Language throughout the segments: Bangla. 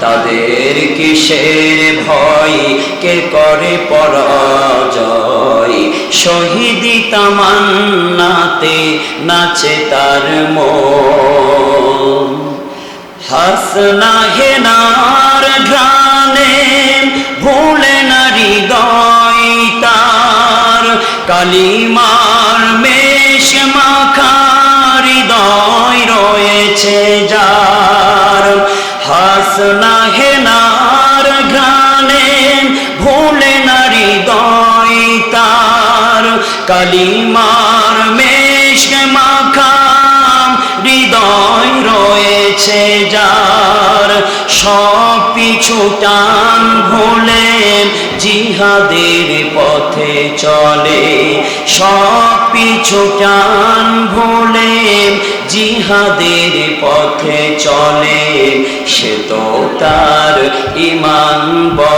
তাদের কিসের ভয়? কে করে পরাজয়? শহীদি তামান্নাতে নাচে তার মন। হাসনা হেনার ঘ্রাণে ভুলে না হৃদয় তার। কালিমার হাসনা হেনার ঘ্রাণে ভুলে না হৃদয় তার। কালিমার মেষ মাখাম হৃদয় রয়েছে যার। সব পিছু টান জিহাদের পথে চলে। সব পিছুটান টান জিহাদের পথে চলে। সে তো তার ইমান বলে।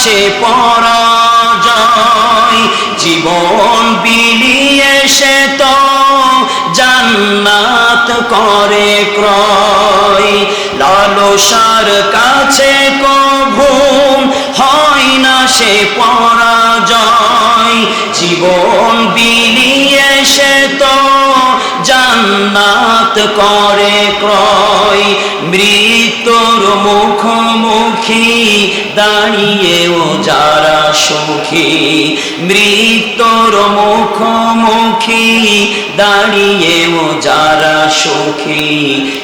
সে পরাজয়, জীবন বিলিয়ে সে তো জান্নাত করে ক্রয়। লালসার কাছে কভু হয় না সে পরাজয় জান্নাত করে ক্রয় মৃত্যুর মুখোমুখি ও যারা সুখী মৃত্যুর মুখোমুখি ও যারা সুখী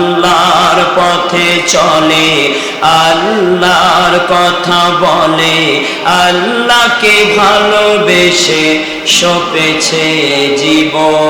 আল্লাহর পথে চলে আল্লাহর কথা বলে আল্লাহকে ভালোবেসে সপেছে জীবন।